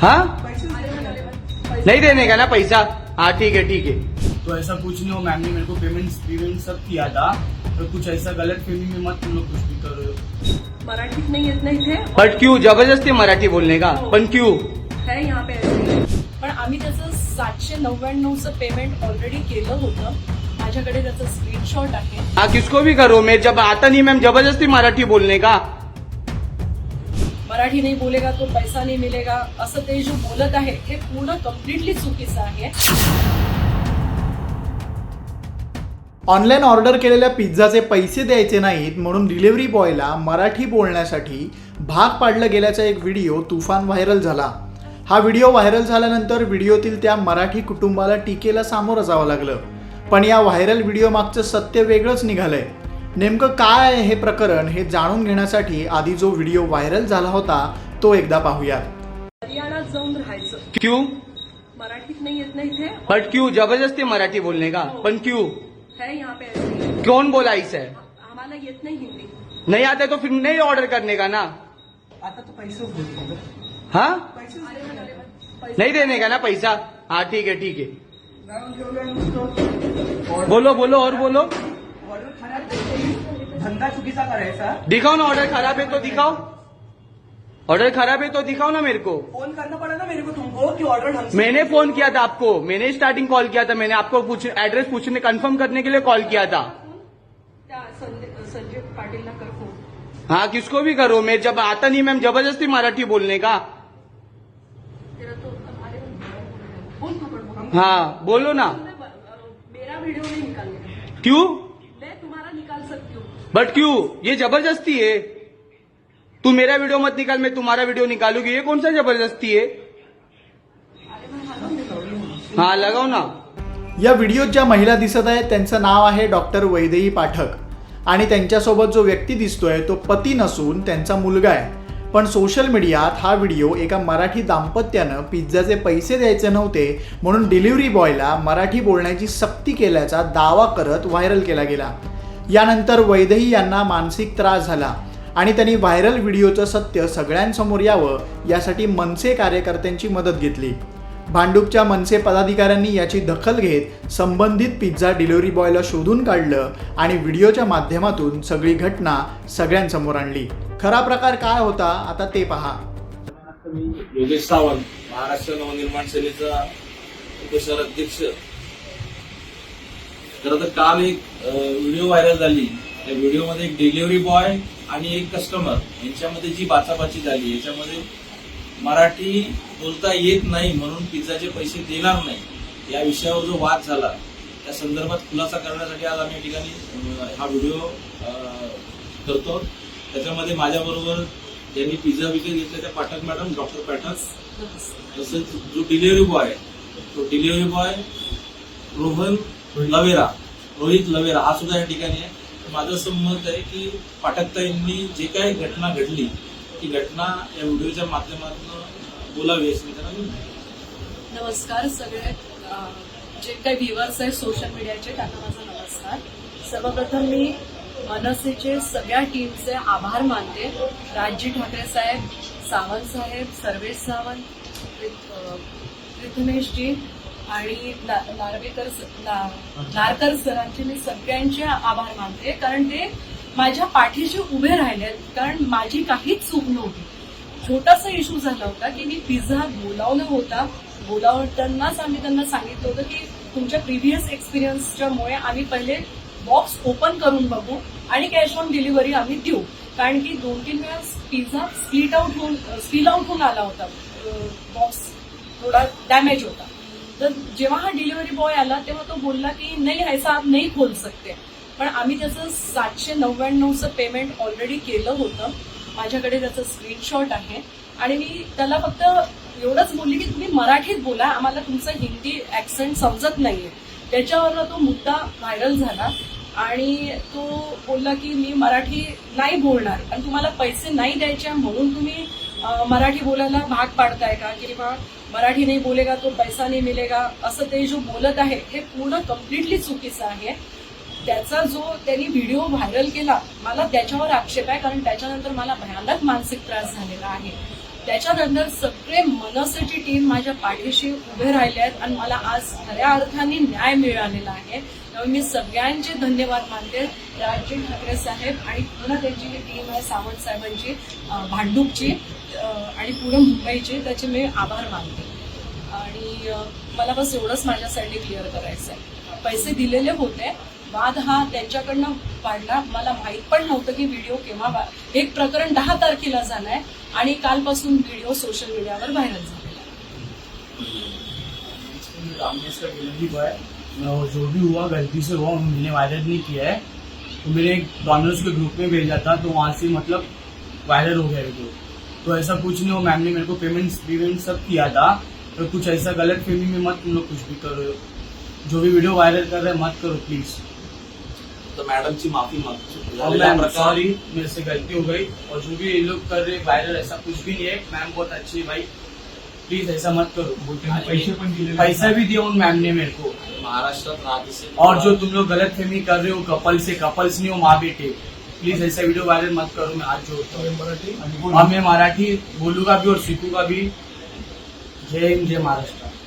हाँ? पैसे नहीं देने का ना पैसा? हाँ ठीक है ठीक है। तो ऐसा कुछ नहीं हो मैम ने मेरे को पेमेंट पेमेंट सब किया था। तो कुछ ऐसा गलत फहमी में मत तुम लोग कुछ भी कर। रहे हो मराठीत नाही येत नाही इथे बट क्यों? जबरदस्ती मराठी बोलने का। पण क्यों? है यहाँ पे ऐसे पण आम्ही त्याचं सातशे नव्याण्णवचं पेमेंट ऑलरेडी केलं होतं. माझ्याकडे त्याचं स्क्रीनशॉट आहे. हाँ किसको भी करो? मैं जब आता नहीं मैम जबरदस्ती मराठी बोलने का। मराठी नाही बोलेगा तो पैसा नाही मिलेगा असं ते जे बोलत आहे हे पूर्ण कम्प्लिटली चुकीचं आहे. ऑनलाईन ऑर्डर केलेल्या पिझ्झाचे पैसे द्यायचे नाहीत म्हणून डिलिव्हरी बॉयला मराठी बोलण्यासाठी भाग पाडलं गेल्याचा एक व्हिडिओ तुफान व्हायरल झाला. हा व्हिडिओ व्हायरल झाल्यानंतर व्हिडिओतील त्या मराठी कुटुंबाला टीकेला सामोरं जावं लागलं. पण या व्हायरल व्हिडिओ मागचं सत्य वेगळंच निघालंय. नेमकं काय आहे हे प्रकरण हे जाणून घेण्यासाठी आधी जो व्हिडिओ व्हायरल झाला होता तो एकदा पाहूयात. हरियाणात जाऊन राहायचं. क्यों? मराठीत नाही येत नाही इथे? बट क्यों जबरदस्ती मराठी बोलने का? पण क्यों? है यहाँ पे ऐसे कौन बोला इसे? आम्हाला येत नाही हिंदी. नहीं आते तो फिर नहीं ऑर्डर करने का ना? आता तो पैसे बोलतो हाँ? पैसे नहीं देने का ना पैसा? हाँ ठीक है ठीक है. ठेवलं नुसतं बोलो बोलो और बोलो. ऑर्डर करायचा दिखाओ ना ऑर्डर खराब है तो दिखाओ। ऑर्डर खराब है तो दिखाओ ना मेरे को। फ़ोन करना पड़ा ना मेरे को तुमको कि ऑर्डर मैंने फ़ोन किया था आपको। मैंने स्टार्टिंग कॉल किया था। मैंने आपको पूछ एड्रेस पूछने कंफर्म करने के लिए कॉल किया था। संजय पाटिल कर फ़ोन हाँ किसको भी करो। मैं जब आता नहीं मैम ज़बरदस्ती मराठी बोलने का। तेरा तो हाँ बोलो ना। मेरा वीडियो नहीं निकालने क्यों? बट क्यों? ये जबरदस्ती है। तू मेरा वीडियो मत निकाल मैं तुम्हारा वीडियो निकालूंगी। ये कौन सा जबरदस्ती है? हाँ लगाओ ना। या व्हिडिओत ज्या महिला दिसत आहेत त्यांचं नाव आहे डॉक्टर वैदेही पाठक. आणि त्यांच्यासोबत जो व्यक्ती दिसतोय तो पती नसून त्यांचा मुलगा आहे. पण सोशल मीडियात हा व्हिडिओ एका मराठी दाम्पत्यानं पिझ्झाचे पैसे द्यायचे नव्हते म्हणून डिलिव्हरी बॉयला मराठी बोलण्याची सक्ती केल्याचा दावा करत व्हायरल केला गेला. यानंतर वैदही यांना मानसिक त्रास झाला आणि त्यांनी व्हायरल व्हिडिओचं सत्य सगळ्यांसमोर यावं यासाठी मनसे कार्यकर्त्यांची मदत घेतली. भांडूपच्या मनसे पदाधिकाऱ्यांनी याची दखल घेत संबंधित पिझ्झा डिलिव्हरी बॉयला शोधून काढलं आणि व्हिडिओच्या माध्यमातून सगळी घटना सगळ्यांसमोर आणली. खरा प्रकार काय होता आता ते पहा. योगेश सावंत महाराष्ट्र नवनिर्माण सेनेचा उपशहर अध्यक्ष. खरं तर काल एक व्हिडिओ व्हायरल झाली. त्या व्हिडिओमध्ये एक डिलिव्हरी बॉय आणि एक कस्टमर यांच्यामध्ये जी बाचाबाची झाली. याच्यामध्ये मराठी बोलता येत नाही म्हणून पिझ्झाचे पैसे देणार नाही. या विषयावर जो वाद झाला त्या संदर्भात खुलासा करण्यासाठी आज आम्ही या ठिकाणी हा व्हिडिओ करतो. त्याच्यामध्ये माझ्याबरोबर ज्यांनी पिझ्झा विकत घेतला त्या पाठक मॅडम डॉक्टर पाठक. तसंच जो डिलिव्हरी बॉय आहे तो डिलिव्हरी बॉय रोहन लवेरा. रोहित लवेरा. हा सुद्धा या ठिकाणी आहे. माझं असं मत आहे की पाठकताईंनी जे काही घटना घडली ती घटना या व्हिडिओच्या माध्यमातून बोलावी असं मी त्यांना नमस्कार सगळे. जे काही व्ह्युअर्स आहेत सोशल मीडियाचे त्यांना माझा नमस्कार. सर्वप्रथम मी मनसेचे सगळ्या टीमचे आभार मानते. राजजी ठाकरे साहेब सावंत साहेब सर्वेश सावंत प्रित- प्रिथमेशजी आणि नार्वेकर नारकर सरांचे मी सगळ्यांचे आभार मानते. कारण ते माझ्या पाठीशी उभे राहिले कारण माझी काहीच चूक नव्हती. छोटासा इश्यू झाला होता की मी पिझ्झा बोलावला होता. बोलावतानाच आम्ही त्यांना सांगितलं होतं की तुमच्या प्रिव्हियस एक्सपिरियन्सच्यामुळे आम्ही पहिले बॉक्स ओपन करून बघू आणि कॅश ऑन डिलिव्हरी आम्ही देऊ. कारण की दोन तीन वेळा पिझ्झा स्प्लिट आउट होऊन स्पिल आउट होऊन आला होता. बॉक्स थोडा डॅमेज होता. तर जेव्हा हा डिलिव्हरी बॉय आला तेव्हा तो बोलला की नाही ऐसा आप नाही खोल सकते. पण आम्ही त्याचं सातशे नव्याण्णवचं पेमेंट ऑलरेडी केलं होतं. माझ्याकडे त्याचं स्क्रीनशॉट आहे. आणि मी त्याला फक्त एवढंच बोलली की तुम्ही मराठीत बोला आम्हाला तुमचं हिंदी ॲक्सेंट समजत नाही आहे त्याच्यावर तो मुद्दा व्हायरल झाला. आणि तो बोलला की मी मराठी नाही बोलणार आणि तुम्हाला पैसे नाही द्यायचे म्हणून तुम्ही मराठी बोलायला भाग पाडताय का? किंवा मराठी नाही बोलेगा तो पैसा नाही मिलेगा असं ते जो बोलत आहे हे पूर्ण कम्प्लिटली चुकीचं आहे. त्याचा जो त्यांनी व्हिडिओ व्हायरल केला मला त्याच्यावर आक्षेप आहे कारण त्याच्यानंतर मला भयानक मानसिक त्रास झालेला आहे. त्याच्यानंतर सगळे मनसेची टीम माझ्या पाठीशी उभे राहिले आहेत आणि मला आज खऱ्या अर्थाने न्याय मिळालेला आहे. त्यामुळे मी सगळ्यांचे धन्यवाद मानते राजजी ठाकरे साहेब आणि पूर्ण त्यांची जी टीम आहे सावंत साहेबांची भांडूपची आणि पूर्ण मुंबईची त्याचे मी आभार मानते. आणि मला बस एवढंच माझ्यासाठी क्लिअर करायचं आहे पैसे दिलेले होते वाद हा त्यांच्याकडनं वाढला मला माहीत पण नव्हतं की व्हिडिओ केव्हा एक प्रकरण दहा तारखेला झालंय आणि कालपासून व्हिडिओ सोशल मीडियावर व्हायरल झाला जो भी हुआ गलती से हुआ मैंने वायरल नहीं किया है। तो मैंने एक डॉनर्स के ग्रुप में भेजा था तो वहां से मतलब वायरल हो गया वीडियो तो ऐसा कुछ नहीं हो मैम ने मेरे को पेमेंट पेमेंट सब किया था। तो कुछ ऐसा गलत फहमी में मत तुम लोग कुछ भी करो। जो भी वीडियो वायरल कर रहे मत करो प्लीज तर मॅडमची माफ़ी मागतो प्रकार- सॉरी मेरे से गलती हो गई। और जो भी ये लोग कर रहे वायरल ऐसा कुछ भी नहीं है। मैम बहुत अच्छी है भाई। प्लीज़ ऐसा मत करो। पैसे पैसा भी दिया उन मैम ने मेरे को। महाराष्ट्रात राहत और जो तुम लोग गलत फहमी कर रहे हो कपल से कपल्स नहीं हो माँ बेटे। प्लीज़ ऐसा वीडियो वायरल मत करो मैं आज जोड़ता हूँ। और मैं मराठी बोलूँगा भी और सीखूँगा भी। जय हिंद जय महाराष्ट्र।